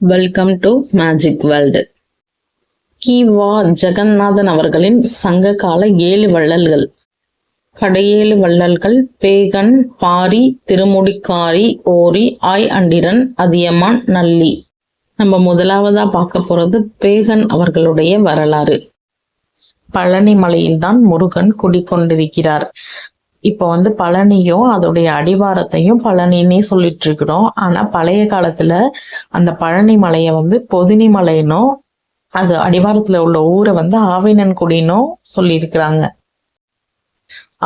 Welcome to magic world Ki Va. Jagannathan அவர்களின் சங்ககால ஏழு வள்ளல்கள். கடையேழு வள்ளல்கள் பேகன் பாரி திருமுடிக்காரி ஓரி ஆய் அண்டிரன் அதியமான் நல்லி. நம்ம முதலாவதா பார்க்க போறது பேகன் அவர்களுடைய வரலாறு. பழனி மலையில்தான் முருகன் குடிக்கொண்டிருக்கிறார் இப்போ வந்து பழனியும் அதோடைய அடிவாரத்தையும் பழனின்னே சொல்லிட்டு இருக்கிறோம் ஆனால் பழைய காலத்தில் அந்த பழனி மலையை வந்து பொதினி மலைனும் அது அடிவாரத்தில் உள்ள ஊரை வந்து ஆவினன்குடினும் சொல்லியிருக்கிறாங்க.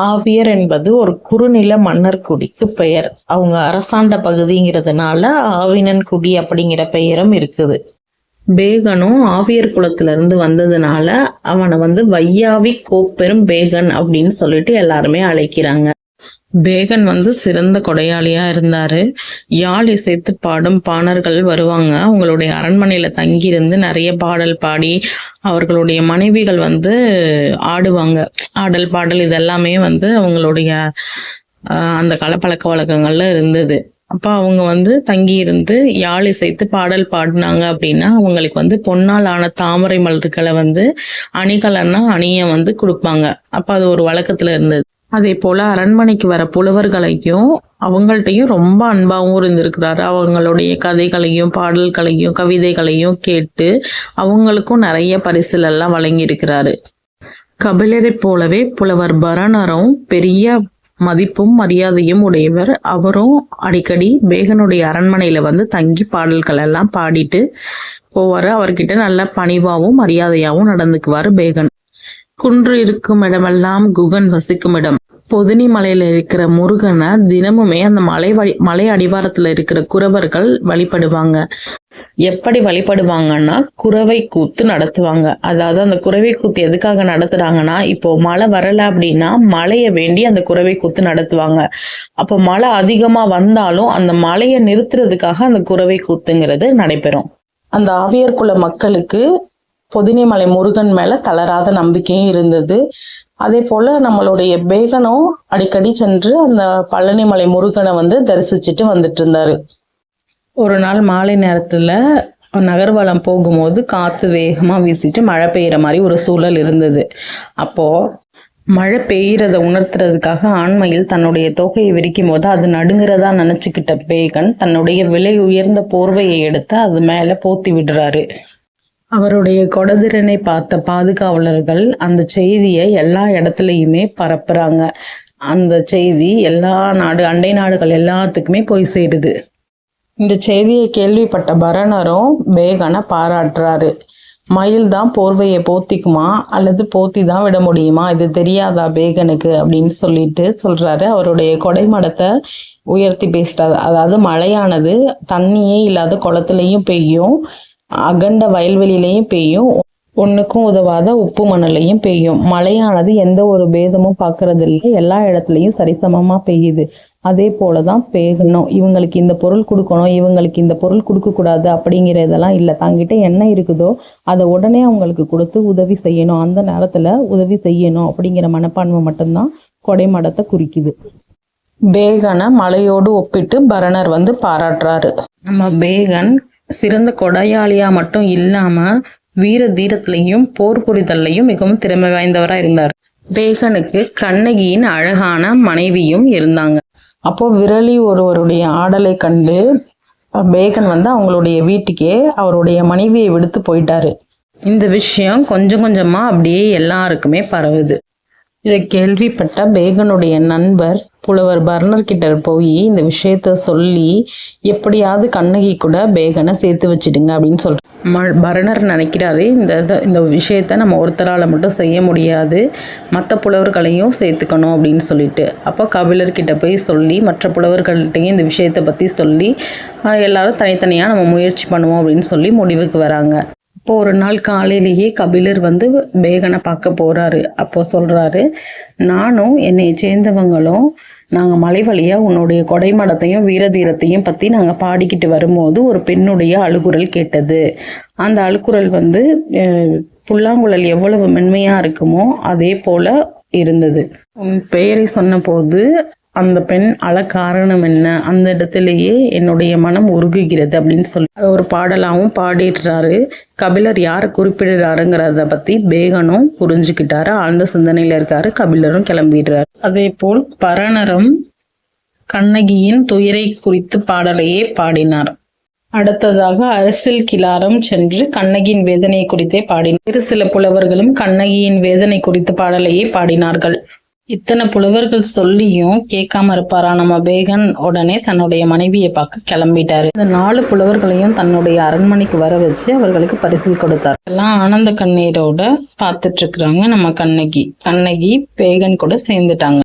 ஆவியர் என்பது ஒரு குறுநில மன்னர் குடிக்கு பெயர். அவங்க அரசாண்ட பகுதிங்கிறதுனால ஆவினன்குடி அப்படிங்கிற பெயரும் இருக்குது. பேகனும் ஆவியர் குலத்திலிருந்து வந்ததுனால அவனை வந்து வையாவி கோப்பெரும் பேகன் அப்படின்னு சொல்லிட்டு எல்லாருமே அழைக்கிறாங்க. பேகன் வந்து சிறந்த கொடையாளியா இருந்தாரு. யாழ் இசைத்து பாடும் பாணர்கள் வருவாங்க. அவங்களுடைய அரண்மனையில தங்கியிருந்து நிறைய பாடல் பாடி அவர்களுடைய மனைவிகள் வந்து ஆடுவாங்க. ஆடல் பாடல் இதெல்லாமே வந்து அவங்களுடைய அந்த கால பழக்க வழக்கங்கள்ல இருந்தது. அப்போ அவங்க வந்து தங்கி இருந்து யாழ் இசைத்து பாடல் பாடினாங்க அப்படின்னா அவங்களுக்கு வந்து பொன்னால் ஆன தாமரை மலர்களை வந்து அணிகலன்னா அணிய வந்து கொடுப்பாங்க. அப்போ அது ஒரு வழக்கத்துல இருந்தது. அதே போல அரண்மனைக்கு வர புலவர்களையும் அவங்கள்ட்டையும் ரொம்ப அன்பாகவும் இருந்திருக்கிறாரு. அவங்களுடைய கதைகளையும் பாடல்களையும் கவிதைகளையும் கேட்டு அவங்களுக்கும் நிறைய பரிசுலெல்லாம் எல்லாம் வழங்கியிருக்கிறாரு. கபிலரை போலவே புலவர் பரணரும் பெரிய மதிப்பும் மரியாதையும் உடையவர். அவரும் அடிக்கடி பேகனுடைய அரண்மனையில வந்து தங்கி பாடல்கள் எல்லாம் பாடிட்டு போவாரு. அவர்கிட்ட நல்ல பணிவாவும் மரியாதையாவும் நடந்துக்குவாரு பேகன் குன்று இருக்கும் இடமெல்லாம் குகன் வசிக்கும் இடம். பொதினி மலையில இருக்கிற முருகனை தினமுமே அந்த மலை வழி மலை அடிவாரத்துல இருக்கிற குறவர்கள் வழிபடுவாங்க. எப்படி வழிபடுவாங்கன்னா குறவை கூத்து நடத்துவாங்க. அதாவது அந்த குறவை கூத்து எதுக்காக நடத்துறாங்கன்னா இப்போ மழை வரல அப்படின்னா மழையை வேண்டி அந்த குறவை கூத்து நடத்துவாங்க. அப்போ மழை அதிகமா வந்தாலும் அந்த மழையை நிறுத்துறதுக்காக அந்த குறவை கூத்துங்கிறது நடைபெறும். அந்த ஆவியர் குல மக்களுக்கு பொதினிமலை முருகன் மேல தளராத நம்பிக்கையும் இருந்தது. அதே போல நம்மளுடைய பேகனும் அடிக்கடி சென்று அந்த பழனிமலை முருகனை வந்து தரிசிச்சுட்டு வந்துட்டு இருந்தாரு. ஒரு நாள் மாலை நேரத்தில் நகர்வலம் போகும்போது காற்று வேகமாக வீசிட்டு மழை பெய்கிற மாதிரி ஒரு சூழல் இருந்தது. அப்போது மழை பெய்கிறத உணர்த்துறதுக்காக ஆண்மையில் தன்னுடைய தொகையை விரிக்கும் போது அது நடுங்கிறதா நினச்சிக்கிட்ட பேகன் தன்னுடைய விலை உயர்ந்த போர்வையை எடுத்து அது மேலே போத்தி விடுறாரு. அவருடைய கொடதிரனை பார்த்த பாதுகாவலர்கள் அந்த செய்தியை எல்லா இடத்துலையுமே பரப்புறாங்க. அந்த செய்தி எல்லா நாடு அண்டை நாடுகள் எல்லாத்துக்குமே போய் சேருது. இந்த செய்தியை கேள்விப்பட்ட பரணரும் வேகனை பாராட்டுறாரு. மயில் தான் போர்வையை போத்திக்குமா? அல்லது போத்தி தான் விட முடியுமா? இது தெரியாதா பேகனுக்கு அப்படின்னு சொல்லிட்டு சொல்றாரு. அவருடைய கொடைமடத்தை உயர்த்தி பேசுகிறாரு அதாவது மழையானது தண்ணியே இல்லாத குளத்துலையும் பெய்யும் அகண்ட வயல்வெளியிலையும் பெய்யும் ஒன்றுக்கும் உதவாத உப்பு மணலையும் பெய்யும். மழையானது எந்த ஒரு பேதமும் பார்க்கறதில்லை. எல்லா இடத்துலையும் சரிசமமா பெய்யுது. அதே போலதான் பேகணும். இவங்களுக்கு இந்த பொருள் கொடுக்கணும் இவங்களுக்கு இந்த பொருள் கொடுக்க கூடாது அப்படிங்கிற இதெல்லாம் இல்லை. தங்கிட்ட என்ன இருக்குதோ அதை உடனே அவங்களுக்கு கொடுத்து உதவி செய்யணும். அந்த நேரத்துல உதவி செய்யணும் அப்படிங்கிற மனப்பான்மை மட்டும்தான் கொடைமடத்தை குறிக்குது. பேகனை மலையோடு ஒப்பிட்டு பரணர் வந்து பாராட்டுறாரு. நம்ம பேகன் சிறந்த கொடையாளியா மட்டும் இல்லாம வீர தீரத்திலையும் போர் புரிதல்லையும் மிகவும் திறமை வாய்ந்தவரா இருந்தார். பேகனுக்கு கண்ணகியின் அழகான மனைவியும் இருந்தாங்க. அப்போ விரலி ஒருவருடைய ஆடலை கண்டு பேகன் வந்து அவங்களுடைய வீட்டுக்கே அவருடைய மனைவியை விடுத்து போயிட்டாரு. இந்த விஷயம் கொஞ்சம் கொஞ்சமா அப்படியே எல்லாருக்குமே பரவுது. இதை கேள்விப்பட்ட பேகனுடைய நண்பர் புலவர் பர்னர் கிட்ட போய் இந்த விஷயத்த சொல்லி எப்படியாவது கண்ணகி கூட பேகனை சேர்த்து வச்சிடுங்க அப்படின்னு சொல்ற ம- பரணர் நினைக்கிறாரு இந்த இந்த விஷயத்த நம்ம ஒருத்தரால் மட்டும் செய்ய முடியாது மற்ற புலவர்களையும் சேர்த்துக்கணும் அப்படின்னு சொல்லிட்டு. அப்போ கபிலர்கிட்ட போய் சொல்லி மற்ற புலவர்கள்ட்டையும் இந்த விஷயத்தை பற்றி சொல்லி எல்லோரும் எல்லாரும் தனித்தனியாக நம்ம முயற்சி பண்ணுவோம் அப்படின்னு சொல்லி முடிவுக்கு வராங்க. இப்போ ஒரு நாள் காலையிலேயே கபிலர் வந்து பேகனை பார்க்க போறாரு. அப்போ சொல்றாரு நானும் என்னை சேர்ந்தவங்களும் நாங்கள் மலை வழியா உன்னுடைய கொடைமடத்தையும் வீரதீரத்தையும் பற்றி நாங்கள் பாடிக்கிட்டு வரும்போது ஒரு பெண்ணுடைய அழுகுரல் கேட்டது. அந்த அழுகுரல் வந்து புல்லாங்குழல் எவ்வளவு மென்மையாக இருக்குமோ அதே போல இருந்தது. உன் பெயரை சொன்னபோது அந்த பெண் அழ காரணம் என்ன? அந்த இடத்திலேயே என்னுடைய மனம் உருகுகிறது அப்படின்னு சொல்லி. ஒரு பாடலாகவும் பாடிடுறாரு. கபிலர் யாரை குறிப்பிடுறாருங்கிறத பத்தி பேகனும் புரிஞ்சுக்கிட்டாரு. ஆழ்ந்த சிந்தனையில இருக்காரு. கபிலரும் கிளம்பிடுறாரு. அதே போல் பரணரும் கண்ணகியின் துயரை குறித்து பாடலையே பாடினார். அடுத்ததாக அரசியல் கிளாரம் சென்று கண்ணகியின் வேதனை குறித்தே பாடினார். இரு சில புலவர்களும் கண்ணகியின் வேதனை குறித்து பாடலையே பாடினார்கள். இத்தனை புலவர்கள் சொல்லியும் கேட்காம இருப்பாரா? நம்ம பேகன் உடனே தன்னுடைய மனைவியை பார்க்க கிளம்பிட்டாரு. இந்த நாலு புலவர்களையும் தன்னுடைய அரண்மனைக்கு வர வச்சு அவர்களுக்கு பரிசில் கொடுத்தார். எல்லாம் ஆனந்த கண்ணீரோட பார்த்துட்டு இருக்கிறாங்க நம்ம கண்ணகி. கண்ணகி பேகன் கூட சேர்ந்துட்டாங்க.